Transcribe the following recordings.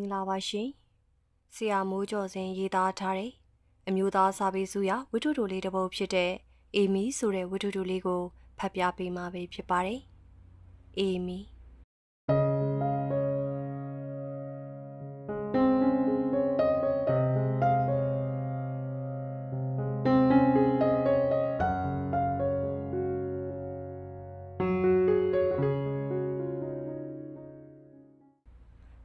င်္ဂလာပါရှင်။ဆရာမိုးကျော်စင်ရေးသားထားတဲ့အမျိုးသားစာပေစုရဝိထုတူလေးတစ်ပုဒ်ဖြစ်တဲ့အေမီဆိုတဲ့ဝိထုတူလေးကိုဖတ်ပြပေးမှာပဲဖြစ်ပါတယ်။အေမီ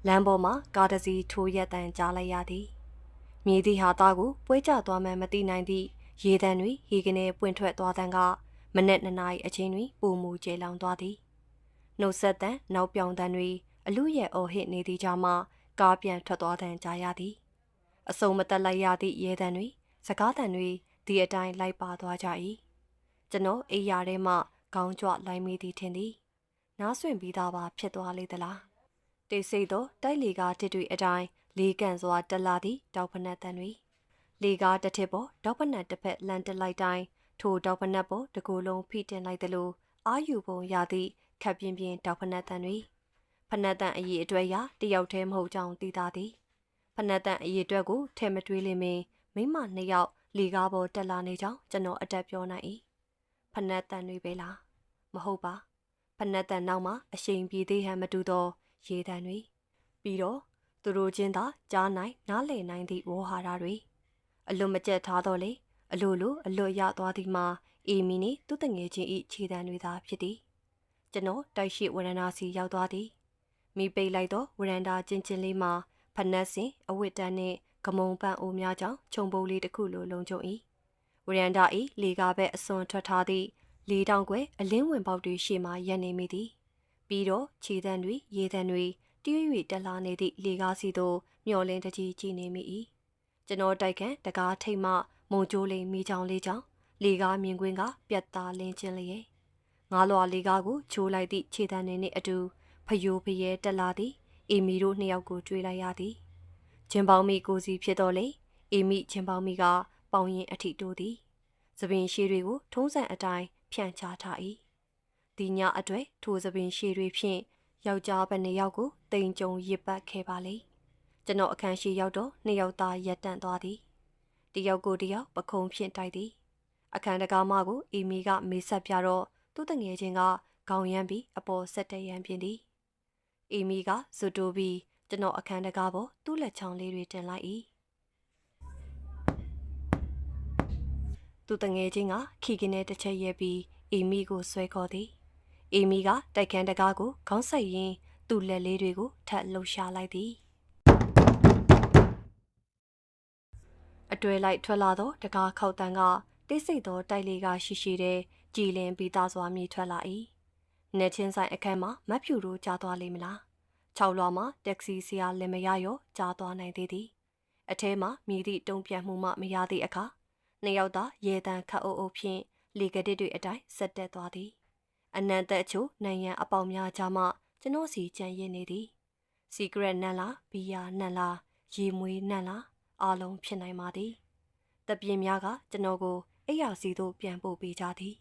လမ်းပေါ်မှာကားတစ်စီးထိုးရက်တန်ကြားလိုက်ရသည်။မြေသည်ဟာသားကိုပွဲကျသွားမှန်းမသိနိုင်သည့်ရေတံတွေဟီကနေပွင့်ထွက်သွားတန်းကမနက်နှစ်နာရီအချိန်တွင်ပုံမူကျဲလောင်သွားသည်။နှုတ်ဆက်တန်နောက်ပြောင်တန်တွေအလူရဲ့အော်ဟစ်နေသည့်ကြားမှာကားပြန်ထွက်သွားတန်းကြားရသည်။အစုံမတက်လိုက်ရသည့်ရေတံတွေစကားတန်တွေဒီအတိုင်းလိုက်ပါသွားကြ၏။ကျွန်တော်အိယာထဲမှခေါင်းကြွလိုက်မိသည်ထင်သည်။နားဆွင့်ပြီးသားပါဖြစ်သွားလေသလား။ တိတ်ဆိတ်သောတိုက်လေကားတစ်တွေအတိုင်းလေးကန်စွာတက်လာသည့်တောက်ဖနက်တန်တွေလေကားတစ်ထစ်ပေါ်တောက်ဖနက်တစ်ဖက်လန်တက်လိုက်တိုင်းထိုတောက်ဖနက်ပေါ်တကူလုံးဖိတင်လိုက်သလိုအာယူပုံရသည့်ခပ်ပြင်းပြင်းတောက်ဖနက်တန်တွေဖနက်တန်အည်အတွက်ရတယောက်တည်းမဟုတ်ကြောင်းသိသာသည်ဖနက်တန်အည်အတွက်ကိုထဲမတွေးလိမ့်မင်းမိမနှစ်ယောက်လေကားပေါ်တက်လာနေကြောင်းကျွန်တော်အတက်ပြောနိုင်၏ဖနက်တန်တွေပဲလားမဟုတ်ပါဖနက်တန်နောက်မှာအရှိန်ပြေသေးဟန်မတူသော ရေတံတွေပြီးတော့သူတို့ချင်းသာကြားနိုင်နားလည်နိုင်သည့်ဝေါ်ဟာရတွေအလွန်မကြက်ထားတော့လေအလိုလိုအလွတ်ရသွားသည်မှာအေမီနှင့်သူ့တငယ်ချင်းဤခြေတံတွေသာဖြစ်သည်ကျွန်တော်တိုက်ရှိဝရဏာစီရောက်သွားသည်မိပိတ်လိုက်သောဝရန်တာချင်းချင်းလေးမှာဖနက်စင်အဝတ်တန်းနှင့်ဂမုံပန့်အိုးများကြောင့်ခြုံပုတ်လေးတစ်ခုလိုလုံခြုံ၏ဝရန်တာဤလေကားဘက်အစွန်ထွက်ထားသည့်လေးတောင်ကွယ်အလင်းဝင်ပေါက်တွေရှေ့မှရပ်နေမိသည် ပြီးတော့ခြေတံတွေရေတံတွေတီး၍တက်လာနေသည့်လေကားစီသို့မျောလင်းတကြီးကြည့်နေမိ၏ကျွန်တော်တိုက်ခန့်တကားထိတ်မှမုံကျိုးလိမ်မိချောင်းလေးချောင်းလေကားမြင်ကွင်းကပြတ်သားလင်းချင်းလျက်ငါးလွာလေကားကိုချိုးလိုက်သည့်ခြေတံနေနှင့်အတူဖယိုဖယဲတက်လာသည်အေမီတို့နှစ်ယောက်ကိုတွေ့လိုက်ရသည်ချင်းပေါင်းမိကိုစီဖြစ်တော်လေအေမီချင်းပေါင်းမိကပေါင်ရင်အထိတိုးသည်သပင်ရှည်တွေကိုထုံးစံအတိုင်းဖြန့်ချထား၏ ဒီညအတွက်ထိုသပင်ရှည်တွေဖြင့်ယောက်ျားဘယ်နှစ်ယောက်ကိုတိမ်ကြုံရစ်ပတ်ခဲ့ပါလေကျွန်တော်အခန်းရှိရောက်တော့နှစ်ယောက်သားရက်တန့်သွားသည်တယောက်ကိုတယောက်ပခုံးဖြင့်တိုက်သည်အခန်းတကားမကိုအီမီကမေးဆက်ပြတော့သူ့တငယ်ချင်းကခေါင်းရမ်းပြီးအပေါ်ဆက်တရမ်းပြင်းသည်အီမီကဇူတိုပြီးကျွန်တော်အခန်းတကားပေါ်သူ့လက်ချောင်းလေးတွေတင်လိုက်၏သူတငယ်ချင်းကခီကင်းနဲ့တစ်ချက်ရဲပြီးအီမီကိုဆွဲခေါ်သည် အေမီကတိုက်ခန်းတကားကိုခေါင်းဆက်ရင်းသူ့လက်လေးတွေကိုထပ်လှုပ်ရှားလိုက်သည်အတွဲလိုက်ထွက်လာသောတကားခောက်တန်းကတိတ်ဆိတ်သောတိုက်လေးကရှိရှိတဲ့ကြည်လင်ပြီးသားစွာမြည်ထွက်လာ၏နေချင်းဆိုင်အခန်းမှာမတ်ဖြူတို့ကြားသွားလိမ့်မလား၆လွာမှာတက္ကစီဆရာလည်းမရရောကြားသွားနိုင်သေးသည်အထဲမှာမြည်သည့်တုံ့ပြန်မှုမှမရသည့်အခါနှစ်ယောက်သာရေတံခတ်အုပ်အုပ်ဖြင့်လေကတစ်တွေအတိုင်းဆက်တက်သွားသည် အနန္တအချို့နိုင်ငံအပေါင်းများကြားမှကျွန်တော်စီကြံရည်နေသည်စီကရက်နန်လားဘီယာနန်လားရေမွေးနန်လားအားလုံးဖြစ်နိုင်ပါသည်တပြင်းများကကျွန်တော်ကိုအိယာစီသို့ပြန်ပို့ပေးကြသည်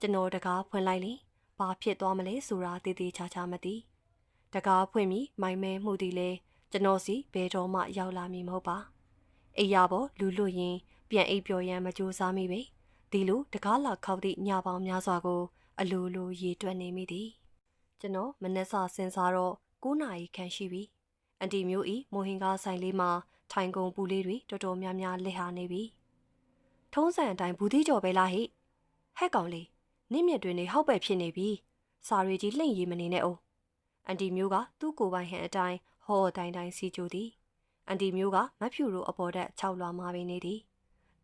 ကျွန်တော်တကားဖွင့်လိုက်ရင်ဘာဖြစ်သွားမလဲဆိုတာတည်တည်ချာချာမသိတကားဖွင့်ပြီးမိုင်မဲမှုသည်လေကျွန်တော်စီဘယ်တော့မှရောက်လာမည်မဟုတ်ပါအိယာပေါ်လူလွတ်ရင်ပြန်အိပ်ပျော်ရန်မကြိုးစားမိပေဒီလိုတကားလာခောက်သည့်ညပေါင်းများစွာကို အလိုလိုရေတွက်နေမိသည်ကျွန်တော်မနှက်စာစင်စားတော့9နာရီခန့်ရှိပြီအန်တီမျိုးဤမိုဟင်ကားဆိုင်လေးမှာထိုင်ကုန်ပူလေးတွေတော်တော်များများလက်ဟာနေပြီထုံးစံအတိုင်းဘူးသီးကြော်ပဲလားဟိဟက်ကောင်လေးနင့်မြက်တွင်နေဟောက်ပဲ့ဖြစ်နေပြီစာရီကြီးလှိမ့်ရီမနေနဲ့အောင်အန်တီမျိုးကသူ့ကိုယ်ပိုင်ဟန်အတိုင်းဟောတိုင်းတိုင်းစီကြိုသည်အန်တီမျိုးကမဖြူတို့အပေါ်တက်၆လွာမှာပဲနေသည်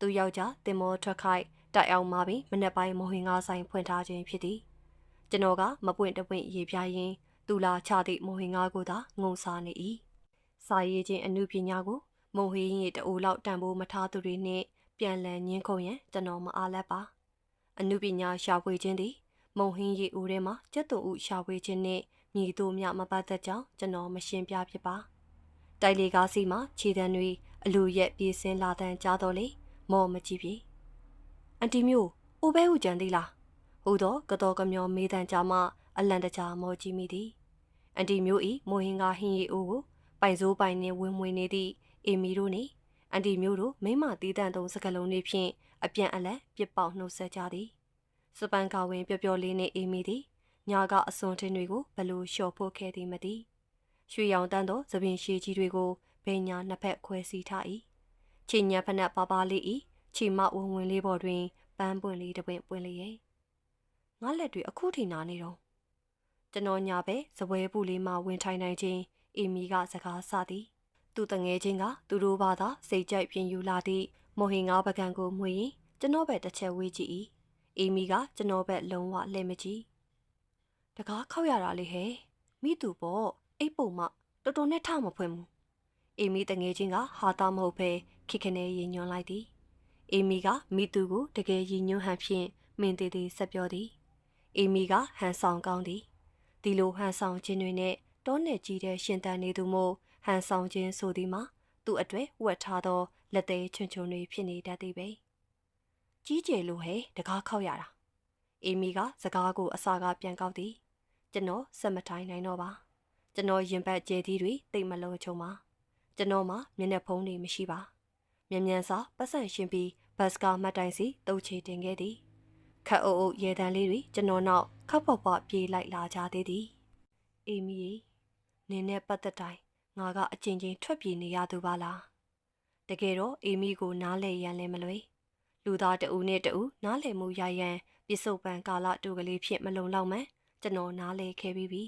သူယောက်ျားတင်မောထွက်ခိုက် တိုက်အောင်မှာပြီးမနေ့ပိုင်းမိုဟင်ကားဆိုင်ဖွင့်ထားခြင်းဖြစ်သည်ကျွန်တော်ကမပွင့်တပွင့်ရေပြားရင်းသူလာချသည့်မိုဟင်ကားကိုသာငုံစားနေ၏စာရေးခြင်းအမှုပညာကိုမုံဟင်းရီတူလောက်တန်ဖိုးမထားသူတွေနှင့်ပြန်လည်ညှင်းခုန်ရန်ကျွန်တော်မအားလက်ပါအမှုပညာရှာဖွေခြင်းသည်မုံဟင်းရီဦးထဲမှာကျက်တုံဥရှာဖွေခြင်းနှင့်မြည်သူမြမပတ်သက်ကြောင်းကျွန်တော်မရှင်းပြဖြစ်ပါတိုက်လေကားစီမှာခြေတန်းတွေအလူရက်ပြေးစင်းလာတန်းကြားတော့လေမော်မကြည့်ပြေ အန်တီမျိုးအိုဘဲဟုကြံသေးလားဟူသောကတော်ကမျောမေးတန်ကြမှအလန်တကြားမော်ကြည့်မိသည်အန်တီမျိုးဤမိုဟင်ကဟင်းရီအိုကိုပိုင်စိုးပိုင်နှင့်ဝင်ဝင်နေသည့်အေမီတို့နှင့်အန်တီမျိုးတို့မိမတီးတန့်သုံးစကလုံးတွေဖြင့်အပြန်အလှန်ပြစ်ပေါက်နှုတ်ဆက်ကြသည်စပန်ကဝင်ပျော်ပျော်လေးနှင့်အေမီသည်ညာကအစွန်ထင်းတွေကိုဘလို့လျှော်ဖို့ခဲ့သည်မသိရွှေရောင်တန်းသောသပင်ရှည်ကြီးတွေကိုဘိညာနှစ်ဖက်ခွဲစီထား၏ချင်းညာဖနက်ပါပါလေး၏ ချီမဝင်ဝင်လေးပေါ်တွင်ပန်းပွင့်လေးတစ်ပွင့်ပွင့်လျက်ငါလက်တွေအခုထိနာနေတော့ကျွန်တော်ညာပဲဇပွဲပူလေးမှဝင်ထိုင်နိုင်ခြင်းအေမီကစကားဆသည်သူတငယ်ချင်းကသူတို့ဘာသာစိတ်ကြိုက်ပြင်ယူလာသည့်မော်ဟင်ငါပကံကိုမှွေရင်ကျွန်တော်ပဲတစ်ချက်ဝေးကြည့်၏အေမီကကျွန်တော်ဘက်လုံးဝလှည့်မကြည့်တကားခောက်ရတာလေဟဲ့မိသူပေါ့အိတ်ပုံမှတော်တော်နဲ့ထမဖွင့်ဘူးအေမီတငယ်ချင်းကဟာတာမဟုတ်ပဲခိခနဲရင်ညွန်လိုက်သည် အေမီကမိသူကိုတကယ်ရင်ညွန်ဟန်ဖြင့်မင်းသေးသေးဆက်ပြောသည်အေမီကဟန်ဆောင်ကောင်းသည်ဒီလိုဟန်ဆောင်ခြင်းတွေနဲ့တောနယ်ကြီးတဲ့ရှင်တန်နေသူမို့ဟန်ဆောင်ခြင်းဆိုသည်မှာသူ့အတွက်ဝတ်ထားသောလက်သေးချွန်ချွန်တွေဖြစ်နေတတ်သည်ပဲကြီးကျယ်လို့ဟဲ့တကားခောက်ရတာအေမီကစကားကိုအစာကပြန်ကောက်သည်ကျွန်တော်စက်မထိုင်နိုင်တော့ပါကျွန်တော်ရင်ပတ်ကျဲသီးတွေတိတ်မလုံးချုံပါကျွန်တော်မှမျက်နှာဖုံးတွေမရှိပါ မြန်မြန်စွာပတ်စံရှင်ပြီးဘတ်စကာမှတ်တိုင်စီတုတ်ချေတင်ခဲ့သည်ခက်အုပ်အုပ်ရေတန်းလေးတွေကျွန်တော်နောက်ခောက်ပေါက်ပေါက်ပြေးလိုက်လာကြသေးသည်အေမီနင်းနဲ့ပတ်သက်တိုင်းငါကအချင်းချင်းထွက်ပြေးနေရသူပါလားတကယ်တော့အေမီကိုနားလဲရန်လဲမလွယ်လူသားတဦးနဲ့တဦးနားလဲမှုရရန်ပစ္စုပန်ကာလတူကလေးဖြစ်မလုံလောက်မှန်းကျွန်တော်နားလဲခဲ့ပြီးပြီ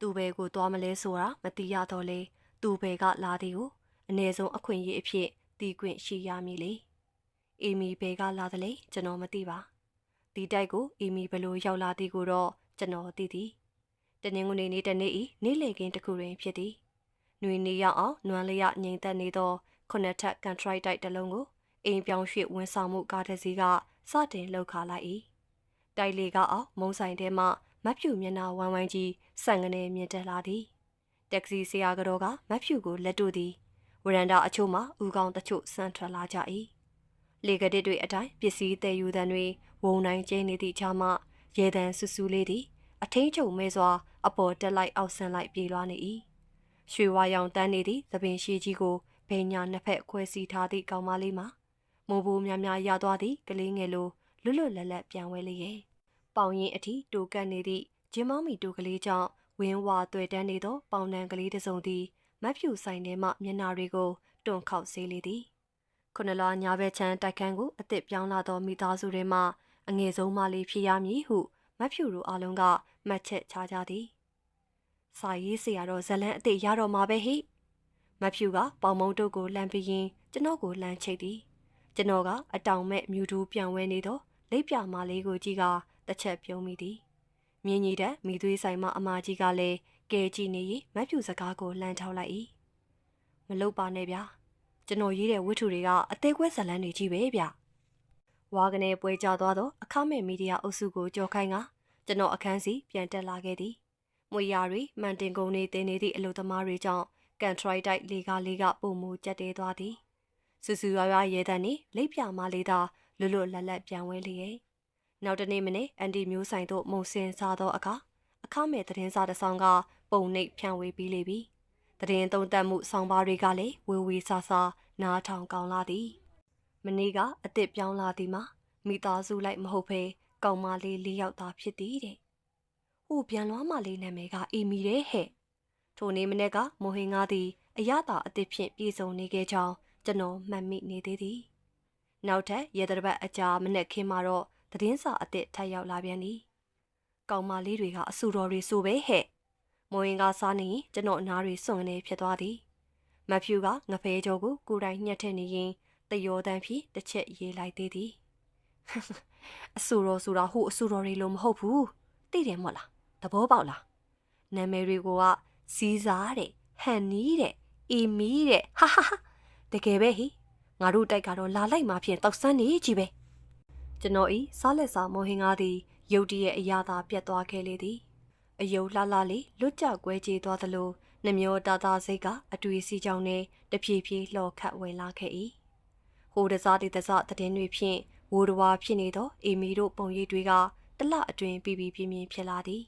သူဘယ်ကိုသွားမလဲဆိုတာမသိရတော့လေသူဘယ်ကလာသည်ကိုအ ਨੇ ဆုံးအခွင့်အရေးအဖြစ် တီးခွင့်ရှိရမည်လေအေမီဘယ်ကလာသလဲကျွန်တော်မသိပါဒီတိုက်ကိုအေမီဘလို့ရောက်လာသည်ကိုတော့ကျွန်တော်သိသည်တနင်္ဂနွေနေ့တနေ့ဤနေ့လေကင်းတစ်ခုတွင်ဖြစ်သည်။နှွေနေရောက်အောင်နွမ်းလျငိမ့်သက်နေသောခုနှစ်ထပ်ကန်ထရိုက်တိုက်တစ်လုံးကိုအိမ်ပြောင်းရွှေ့ဝန်ဆောင်မှုကားတစ်စီးကစတင်လှုပ်ခါလိုက်၏။တိုက်လေကအောင်မုံဆိုင်ထဲမှမတ်ဖြူမျက်နှာဝမ်းဝမ်းကြီးဆန်ကနေမြင့်တက်လာသည်။တက္ကစီဆရာကတော့ကမတ်ဖြူကိုလက်တို့သည် ဝရန်တာအချို့မှဥကောင်းတချို့ဆန်ထွက်လာကြ၏။လေကတစ်တွေအတိုင်းပစ္စည်းတည်ယူတဲ့တွေဝုံတိုင်းကျင်းနေသည့်ခြားမှရေတံဆူဆူလေးသည်အထင်းချုပ်မဲစွာအပေါ်တက်လိုက်အောက်ဆန်းလိုက်ပြေးလွှားနေ၏ရွှေဝါရောင်တန်းနေသည့်သပင်ရှိကြီးကိုဘိညာနှစ်ဖက်ခွဲစီထားသည့်ကောင်မလေးမှာမိုးဘိုးများများရသွားသည့်ကလေးငယ်လိုလွတ်လွတ်လပ်လပ်ပြန်ဝဲလေးရဲ့ပေါင်ရင်အထိတိုကတ်နေသည့်ဂျင်းမောင်းမီတိုကလေးကြောင့်ဝင်းဝါတွေ့တန်းနေသောပေါင်တန်ကလေးတစ်စုံသည် မတ်ဖြူဆိုင်ထဲမှမျက်နာတွေကိုတွန့်ခေါက်စေလေသည်ခုနလာညာဘက်ချမ်းတိုက်ခန်းကိုအစ်စ်ပြောင်းလာသောမိသားစုတွေမှအငယ်ဆုံးမလေးဖြစ်ရမည်ဟုမတ်ဖြူတို့အားလုံးကမှတ်ချက်ချကြသည်စာရေးဆရာတော့ဇလန်းအစ်စ်ရတော့မှာပဲဟိမတ်ဖြူကပေါင်မုံတုတ်ကိုလှမ်းပြီးရင်ကျွန်တော်ကိုလှမ်းချိတ်သည်ကျွန်တော်ကအတောင်မဲ့မြူတူးပြန်ဝဲနေတော့လိပ်ပြမလေးကိုကြည့်ကတစ်ချက်ပြုံးမိသည်မြင်းကြီးတဲ့မိသွေးဆိုင်မအမကြီးကလည်း ကဲကြည့်နေရင်မတ်ဖြူစကားကိုလှမ်းထောက်လိုက်၏မလုပ်ပါနဲ့ဗျာကျွန်တော်ရေးတဲ့ဝတ္ထုတွေကအသေးကွဲဇလန်းတွေကြီးပဲဗျဝါကနေပွဲကြသွားသောအခမဲ့မီဒီယာအုပ်စုကိုကြော်ခိုင်းကကျွန်တော်အခန်းစီပြန်တက်လာခဲ့သည်။မွေရာတွေမှန်တင်ကုန်နေတင်နေသည့်အလုပ်သမားတွေကြောင့်ကန်ထရိုက်တိုက်လေကားလေးကပုံမူကျက်တဲသွားသည်။စူစူရွာရွာရဲတန်းနေလိပ်ပြမလေးသာလွတ်လွတ်လပ်လပ်ပြန်ဝဲလျက်နောက်တနေ့မနေ့အန်တီမျိုးဆိုင်တို့မုံစင်စားသောအခါအခမဲ့သတင်းစာတစ်ဆောင်က ပုံနှိပ်ဖြန့်ဝေပြီးလေပြီ။သတင်းသုံးသပ်မှုဆောင်ပါတွေကလည်းဝေဝေဆာဆာနားထောင်ကောင်းလာသည်။မနေ့ကအစ်စ်ပြောင်းလာသည်မှာမိသားစုလိုက်မဟုတ်ဘဲကောင်မလေးလေးယောက်သားဖြစ်သည်တဲ့။ဟိုပြန်လွားမလေးနာမည်ကအေမီတဲ့ဟဲ့။ထိုနေ့မနေ့ကမိုဟင်ငါသည်အရသာအသစ်ဖြင့်ပြည်စုံနေခဲ့ကြောင်းကျွန်တော်မှတ်မိနေသေးသည်။နောက်ထပ်ရေတရပတ်အကြာမနေ့ခင်းမှာတော့သတင်းစာအသစ်ထပ်ရောက်လာပြန်သည်။ကောင်မလေးတွေကအဆူတော်တွေဆိုပဲဟဲ့။ မိုဟင်ကစားနေရင်ကျွန်တော်အနားတွေစွန့်နေဖြစ်သွားသည်။မဖြူကငဖဲကြောကိုကိုယ်တိုင်ညှက်ထည့်နေရင်တယောတန်းဖြင့်တစ်ချက်ရေးလိုက်သေးသည်။အဆူတော်ဆိုတာဟိုအဆူတော်တွေလို့မဟုတ်ဘူးသိတယ်မို့လားသဘောပေါက်လားနာမည်တွေကစီးစားတဲ့ဟန်နီးတဲ့အီမီတဲ့ဟာဟာဟာတကယ်ပဲဟိငါတို့တိုက်ကတော့လာလိုက်မှဖြင့်တောက်ဆန်းနေကြီးပဲကျွန်တော်ဤစားလက်စာမောဟင်ကားသည်ရုတ်တရက်အရာသာပြတ်သွားခဲ့လေသည် အယုံလှလှလေးလွတ်ကြကွဲကြေးသွားသလိုနှမျောတာတာစိတ်ကအတွေ့စီကြောင့်နဲ့တဖြည်းဖြည်းလှော်ခတ်ဝင်လာခဲ့၏ဟိုတစားတီတစားတည်င်းတွေဖြင့်ဝိုးတော်ဖြစ်နေသောအေမီတို့ပုံရိပ်တွေကတလအတွင်းပြီးပြီးပြင်းပြင်းဖြစ်လာသည်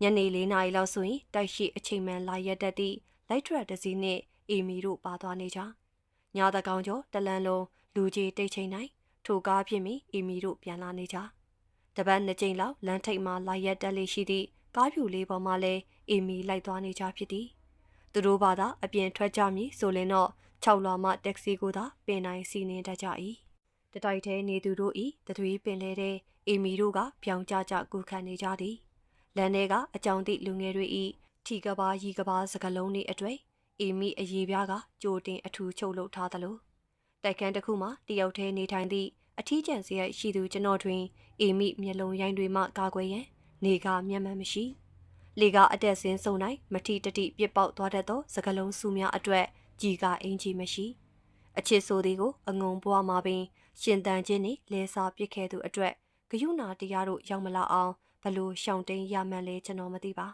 ညနေ၄နာရီလောက်ဆိုရင်တိုက်ရှိအချိန်မှန်လာရက်တတ်သည့်လိုက်ထရက်တစ်စီးနှင့်အေမီတို့ပါသွားနေကြ။ညာတကောင်ကျော်တလန်လုံးလူကြီးတိတ်ချိန်နိုင်ထိုကားဖြစ်မီအေမီတို့ပြန်လာနေကြ။တပတ်နှစ်ကြိမ်လောက်လမ်းထိပ်မှာလာရက်တက်လေးရှိသည့် ကားဖြူလေးပေါ်မှာလဲအေမီလိုက်သွားနေကြဖြစ်သည်။သူတို့ဘာသာအပြင်ထွက်ကြမည်ဆိုရင်တော့6လွာမှတက္ကစီကိုသာပင်တိုင်းစီးနေတတ်ကြ၏။တတိုက်ထဲနေသူတို့ဤတသွေးပင်လဲတဲ့အေမီတို့ကပြောင်ကြကြကူခံနေကြသည်။လမ်းထဲကအကြောင်းသည့်လူငယ်တွေဤထီကဘာရီကဘာစကလုံးတွေအတွေ့အေမီအရေးပြားကကြိုတင်အထူးချုပ်လုပ်ထားသလိုတိုက်ခန်းတစ်ခုမှာတယောက်တည်းနေထိုင်သည့်အထီးကျန်စရိုက်ရှိသူကျွန်တော်တွင်အေမီမျက်လုံးရိုင်းတွေမှကာကွယ်ရန် နေကမျက်မှန်မရှိလေကအတက်ဆင်းစုံနိုင်မထီတတိပြစ်ပေါက်သွားတတ်သောစကလုံးစုများအတွက်ကြီးကအင်ကြီးမရှိအချစ်ဆိုသည်ကိုအငုံပွားမှာပင် ရှင်တန်ခြင်းနှင့်လဲစာပစ်ခဲ့သူအတွက်ဂယုဏတရားတို့ရောက်မလာအောင်ဘလို့ရှောင်တိန်ရမှန်လဲကျွန်တော်မသိပါ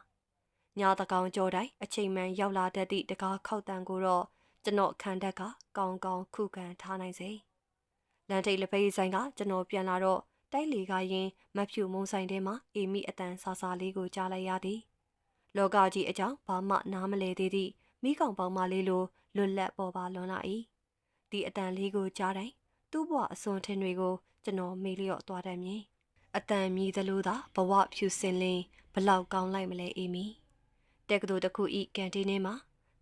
ညတကောင်ကြောတိုင်းအချိန်မှန်ရောက်လာတတ်သည့်တကားခောက်တန်ကိုတော့ကျွန်တော်ခံတက်ကကောင်းကောင်းခုခံထားနိုင်စေလန်ထိတ်လက်ဖေးဆိုင်ကကျွန်တော်ပြန်လာတော့ တိုက်လီကရင်မဖြူမုံဆိုင်ထဲမှာအေမီအတန်ဆာဆာလေးကိုကြားလိုက်ရသည် လောကကြီးအကြောင်းဘာမှနားမလဲသေးသည့်မိကောင်ပေါင်းမလေးလိုလွတ်လပ်ပေါ်ပါလွန်လာ၏ဒီအတန်လေးကိုကြားတိုင်းသူ့ဘဝအစွန်ထင်တွေကိုကျွန်တော်မေးလျော့သွားတယ်မြင်အတန်မြည်သလိုသာဘဝဖြူစင်လင်းဘလောက်ကောင်းလိုက်မလဲအေမီတက်ကတူတစ်ခုဤကန်တီးထဲမှာ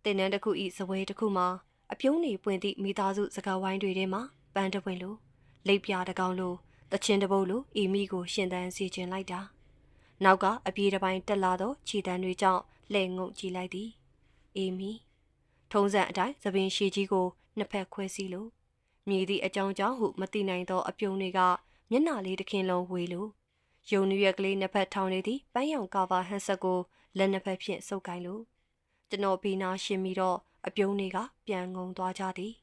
တင်နန်းတစ်ခုဤဇပွဲတစ်ခုမှာအပြုံးနေပွင့်သည့်မိသားစုစကားဝိုင်းတွေထဲမှာပန်းတပွင့်လိုလိပ်ပြားတကောင်လို တချင်းတပုတ်လိုအေမီကိုရှင်သန်စီခြင်းလိုက်တာနောက်ကအပြေးတစ်ပိုင်းတက်လာသောခြေတန်းတွေကြောင့်လှဲ့ငုံကြည့်လိုက်သည်အေမီထုံးစံအတိုင်းသပင်ရှည်ကြီးကိုနှစ်ဖက်ခွဲစီလို့မြည်သည့်အကြောင်းကြောင့်ဟုမသိနိုင်သောအပြုံးတွေကမျက်နှာလေးတစ်ခင်လုံးဝေလို့ယုံနူရက်ကလေးနှစ်ဖက်ထောင်နေသည့်ပန်းရောင်ကာဗာဟန်ဆက်ကိုလက်နှစ်ဖက်ဖြင့်စုပ်ကိုင်းလို့ကျွန်တော်ဘီနာရှင်းပြီးတော့အပြုံးတွေကပြန်ငုံသွားကြသည်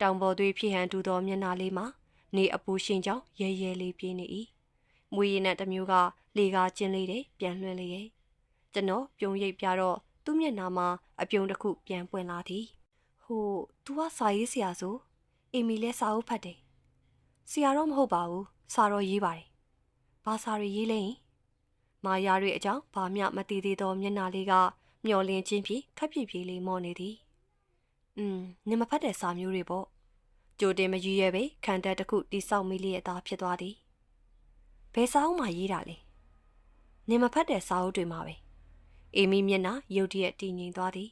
တောင်ပေါ်သွေးဖြစ်ဟန်တူသောမျက်နှာလေးမှာ နေအပူရှင်ကြောင့်ရဲရဲလေးပြေးနေ၏မွေရည်နဲ့တမျိုးကလေကားကျင်းလေးတွေပြန်လွှင့်လေရဲ့ကျွန်တော်ပြုံးရိပ်ပြတော့သူ့မျက်နှာမှာအပြုံးတစ်ခုပြန်ပွင့်လာသည်ဟို तू ကစာရေးဆရာဆိုအီမီလည်းစာအုပ်ဖတ်တယ်ဆရာတော့မဟုတ်ပါဘူးစာတော့ရေးပါတယ်ဘာစာတွေရေးလဲရင်မာယာတွေအကြောင်းဘာမျှမသိသေးသောမျက်နှာလေးကမျောလင်းချင်းဖြင့်ခက်ပြပြေးလေးမော်နေသည်อืมနင်မဖတ်တဲ့စာမျိုးတွေပေါ့ ကြိုတင်မရွရပဲခံတက်တစ်ခုတိဆောက်မိလျက်သားဖြစ်သွားသည်ဘယ်စာအုပ်မှရေးတာလဲနင်မဖတ်တဲ့စာအုပ်တွေမှာပဲအေမီမျက်နှာရုတ်တရက်တည်ငြိမ်သွားသည်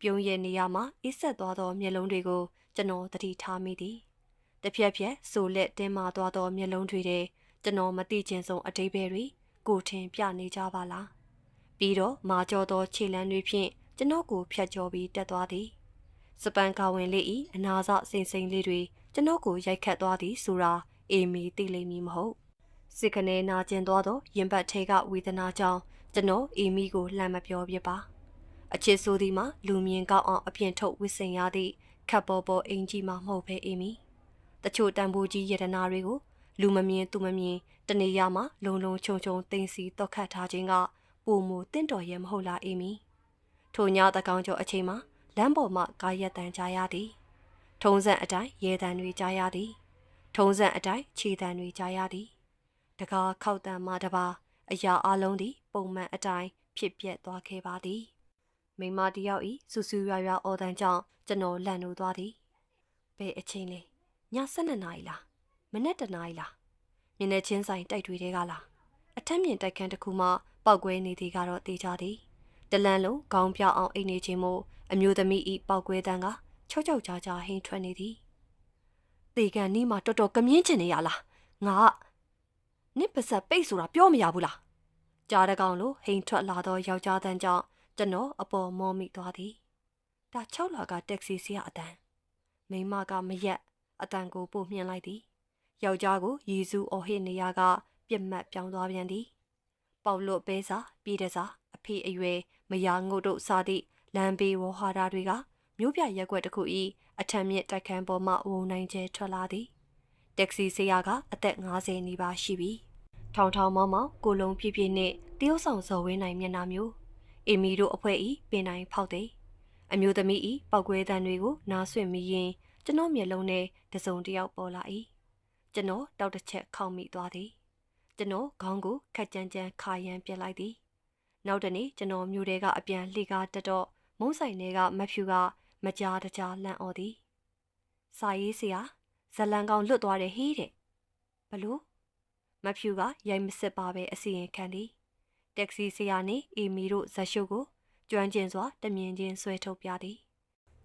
ပြုံးရဲ့နေရာမှာအစ်ဆက်သွားသောမျက်လုံးတွေကိုကျွန်တော်သတိထားမိသည်တဖြက်ဖြက်ဆိုလက်တင်းမာသွားသောမျက်လုံးတွေထဲကျွန်တော်မသိချင်ဆုံးအတိတ်ပဲတွေကိုထင်ပြနေကြပါလားပြီးတော့မာကျော်သောခြေလမ်းတွေဖြင့်ကျွန်တော်ကိုဖြတ်ကျော်ပြီးတက်သွားသည် စပန်ကာဝင်လေးဤအနာစစိန်စိန်လေးတွေကျွန်တော်ကိုရိုက်ခတ်သွားသည်ဆိုတာအေမီသိလိမ့်မည်မဟုတ်စစ်ကနေနာကျင်သွားသောရင်ပတ်ထဲကဝေဒနာကြောင့်ကျွန်တော်အေမီကိုလှမ်းမပြောပြပါအချစ်ဆိုသည်မှာလူမြင်ကောက်အောင်အပြင်ထုတ်ဝစ်စင်ရသည့်ခပ်ပေါ်ပေါ်အင်ကြီးမှမဟုတ်ဘဲအေမီတချို့တန်ဖိုးကြီးယတနာတွေကိုလူမမြင်သူမမြင်တနေရာမှာလုံလုံခြုံခြုံတင်စီတော့ခတ်ထားခြင်းကပုံမူတင့်တော်ရဲ့မဟုတ်လားအေမီထိုညတကောင်ကျော်အချိန်မှာ လမ်းပေါ်မှကားရက်တန်ကြားရသည် ထုံးစံအတိုင်းရဲတန်တွေကြားရသည် ထုံးစံအတိုင်းခြေတန်တွေကြားရသည်တကားခောက်တန်မှတပါအရာအလုံးသည် ပုံမှန်အတိုင်းဖြစ်ပျက်သွားခဲ့ပါသည်မိမတယောက်ဤစူးစူးရွရွအော်တန်ကြောင့်ကျွန်တော်လန့်နိုးသွားသည်ဘယ်အချိန်လဲည7နာရီလားမနေ့တနာရီလားမျက်နှာချင်းဆိုင်တိုက်တွေတဲကလားအထက်မြင်တိုက်ခန်းတစ်ခုမှပောက်ကွဲနေသည်ကတော့တေချာသည်တလန်လုံးခေါင်းပြောက်အောင်အိတ်နေခြင်းမို့ အမျိုးသမီးဤပောက်ကွဲတန်းကချောက်ချောက်ကြားကြားဟိန်ထွက်နေသည်တေကန်နီးမှာတော်တော်ကမြင်းချင်နေရလားငါနစ်ပစက်ပိတ်ဆိုတာပြောမရဘူးလားကြားတကောင်လိုဟိန်ထွက်လာသောယောက်ျားတန်းကြောင့်ကျွန်တော်အပေါ်မောမိသွားသည်ဒါ6လကတက္ကစီဆရာအတန်းမိမကမရက်အတန်ကိုပို့မြင်လိုက်သည်ယောက်ျားကိုရီစုအော်ဟစ်နေရက ပြက်မှတ်ပြောင်းသွားပြန်သည်ပေါလွတ်ပဲစာပြည်တစားအဖေအရွယ်မယာငုတ်တို့စားသည့် လမ်းဘေးဝဟဟာတာတွေကမြို့ပြရက်ွက်တစ်ခု၏အထံမြင့်တိုက်ခန်းပေါ်မှဝုံနိုင်ကျဲထွက်လာသည်တက္ကစီဆရာကအသက်50နီးပါးရှိပြီထောင်ထောင်မောင်းမောင်းကိုလုံးပြည့်ပြည့်နဲ့တရုတ်ဆောင်ဇော်ဝင်းနိုင်မျက်နှာမျိုးအေမီတို့အဖွဲ့ဤပင်တိုင်းဖောက်သည်အမျိုးသမီးဤပောက်ကွဲတန်းတွေကိုနားဆွင့်မိရင်ကျွန်တော်မျက်လုံးထဲတစုံတစ်ယောက်ပေါ်လာ၏ကျွန်တော်တောက်တစ်ချက်ခေါက်မိသွားသည်ကျွန်တော်ခေါင်းကိုခက်ကြမ်းကြမ်းခါရမ်းပြစ်လိုက်သည်နောက်တနေ့ကျွန်တော်မြို့ထဲကအပြန်လှေကားတက်တော့ မုံဆိုင်ထဲကမဖြူကမကြားတကြားလန့်အော်သည်စာရေးဆရာဇလံကောင်လွတ်သွားတယ်ဟေးတဲ့ဘလို့မဖြူကရိုက်မစစ်ပါပဲအစီရင်ခံသည်တက္ကစီဆရာနှင့်အေမီတို့ဇက်ရှုပ်ကိုကျွမ်းကျင်စွာတမြင်ချင်းဆွဲထုတ်ပြသည်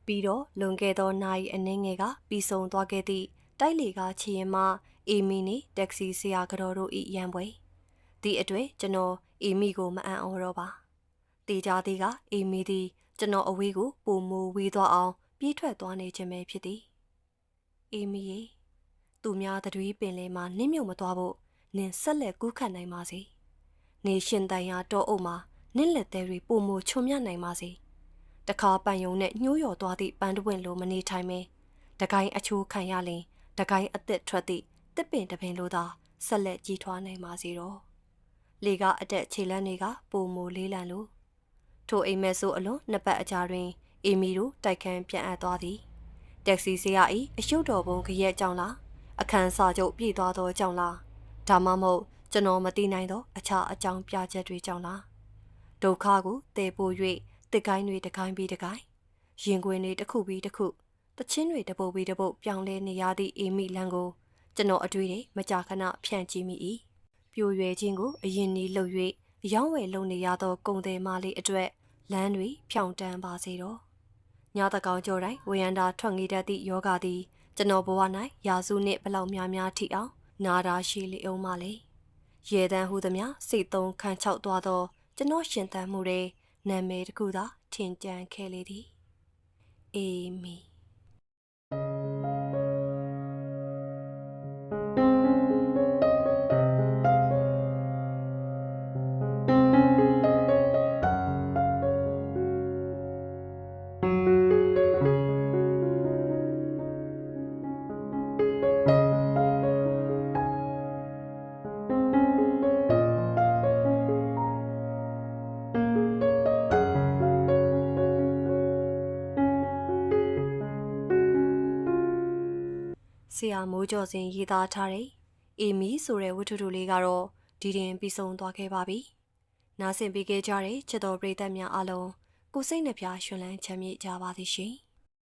ပြီးတော့လွန်ခဲ့သောနိုင်အနှင်းငယ်ကပြီးဆုံးသွားခဲ့သည့်တိုက်လေကချီရင်မှအေမီနှင့်တက္ကစီဆရာကတော်တို့၏ရန်ပွဲဒီအတွေ့ကျွန်တော်အေမီကိုမအံ့ဩတော့ပါတေချာသေးကအေမီသည် ကျွန်တော်အဝေးကိုပုံမူဝေးသွားအောင်ပြေးထွက်သွားနေခြင်းပဲဖြစ်သည်အေမီရေသူများတတွေးပင်လေမှာနင်းမြုံမသွားဖို့နင်ဆက်လက်ကူးခတ်နိုင်ပါစေနေရှင်တန်ရာတော့အုပ်မှာနင့်လက်သေးတွေပုံမူချုံမြနိုင်ပါစေတခါပန်ယုံနဲ့ညှိုးယော်သွားသည့်ပန်းတပွင့်လိုမနေထိုင်မဲတကိုင်းအချိုးခံရလင်တကိုင်းအသက်ထွက်သည့်တစ်ပင်တစ်ပင်လိုသာဆက်လက်ကြီးထွားနိုင်ပါစေတော့လေကအတက်ခြေလန်းတွေကပုံမိုလေးလံလို ထိုအိမ်မက်ဆိုအလွန်နှစ်ပတ်အကြာတွင်အေမီတို့တိုက်ခန်းပြန်အပ်သွားသည်တက်ဆီဆရာ၏အရှုပ်တော်ပုံခရက်ကြောင့်လားအခန်းစာချုပ်ပြည့်သွားသောကြောင့်လားဒါမှမဟုတ်ကျွန်တော်မသိနိုင်သောအခြားအကြောင်းပြချက်တွေကြောင့်လားဒုက္ခကိုတည်ပို့၍တစ်ကိုင်းတွေတစ်ကိုင်းပြီးတစ်ကိုင်းရင်ခွင်တွေတစ်ခုပြီးတစ်ခုတချင်းတွေတပုတ်ပြီးတပုတ်ပြောင်းလဲနေရသည့်အေမီလန်ကိုကျွန်တော်အတွေ့တွေမကြာခဏဖြန့်ကြည့်မိ၏ပြိုရွယ်ခြင်းကိုအရင်နီးလှုပ်၍ရောင်းဝယ်လုပ်နေရသောကုံတယ်မလေးအတွက် လမ်းတွေဖြောင်တန်းပါစေတော့ညတကောင်ကြောတိုင်းဝေယန္တာထွက်ငေးတတ်သည့်ယောဂသည်ကျွန်တော်ဘဝ၌ရာစုနှင့်ဘလောက်များများထိအောင်နာတာရှိလေအောင်မလေးရေတန်းဟုသည်များစိတ်သုံးခန်းချောက်သွားသောကျွန်တော်ရှင်သန်မှုတွေနာမည်တစ်ခုသာထင်ကြံခဲ့လေသည်အေမီ ဆရာမိုးကျော်စင်ရေးသားထားတဲ့အေမီဆိုတဲ့ဝတ္ထုတိုလေးကတော့ဒီတင်ပြီးဆုံးသွားခဲ့ပါပြီ။နားဆင်ပေးခဲ့ကြတဲ့ချစ်တော်ပရိသတ်များအားလုံးကိုစိတ်နှပြရှင်လန်းချမ်းမြေ့ကြပါသည်ရှင်။